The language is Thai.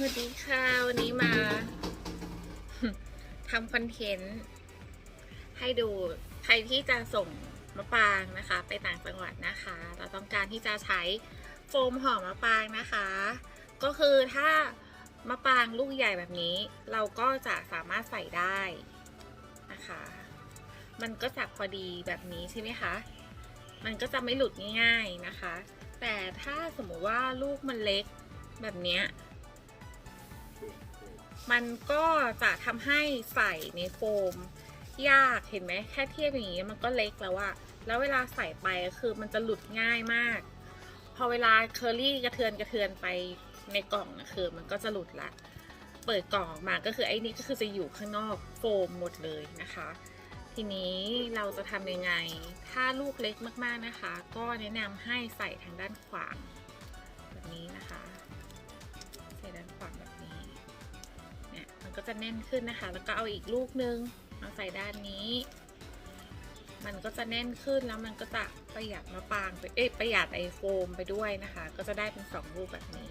สวัสดีค่ะ วันนี้มาทำคอนเทนต์ให้ดูใครที่จะส่งมะปรางนะคะ ไปต่างจังหวัดนะคะ เราต้องการที่จะใช้โฟมห่อมะปรางนะคะ ก็คือถ้ามะปรางลูกใหญ่แบบนี้ เราก็จะสามารถใส่ได้นะคะ มันก็จะพอดีแบบนี้ใช่ไหมคะมันก็จะไม่หลุดง่าย ๆนะคะ แต่ถ้าสมมติว่าลูกมันเล็กแบบเนี้ย มันก็จะทำให้ใส่ในโฟมยากเห็นไหมแค่เทียบอย่างนี้มันก็เล็กแล้วอะแล้วเวลาใส่ไปคือมันจะหลุดง่ายมาก พอเวลาเคอรี่กระเทือนกระเทือนไปในกล่องนะคือมันก็จะหลุดละ เปิดกล่องมาก็คือไอ้นี่ก็คือจะอยู่ข้างนอกโฟมหมดเลยนะคะ ทีนี้เราจะทำยังไง ถ้าลูกเล็กมากๆนะคะ ก็แนะนำให้ใส่ทางด้านขวางแบบนี้นะคะ ก็จะแน่นขึ้นนะคะ แล้วก็เอาอีกลูกนึงมาใส่ด้านนี้ มันก็จะแน่นขึ้นแล้วมันก็จะประหยัดมะปางไปเอ๊ะประหยัดไอโฟมไปด้วยนะคะ ก็จะได้เป็นสองลูกแบบนี้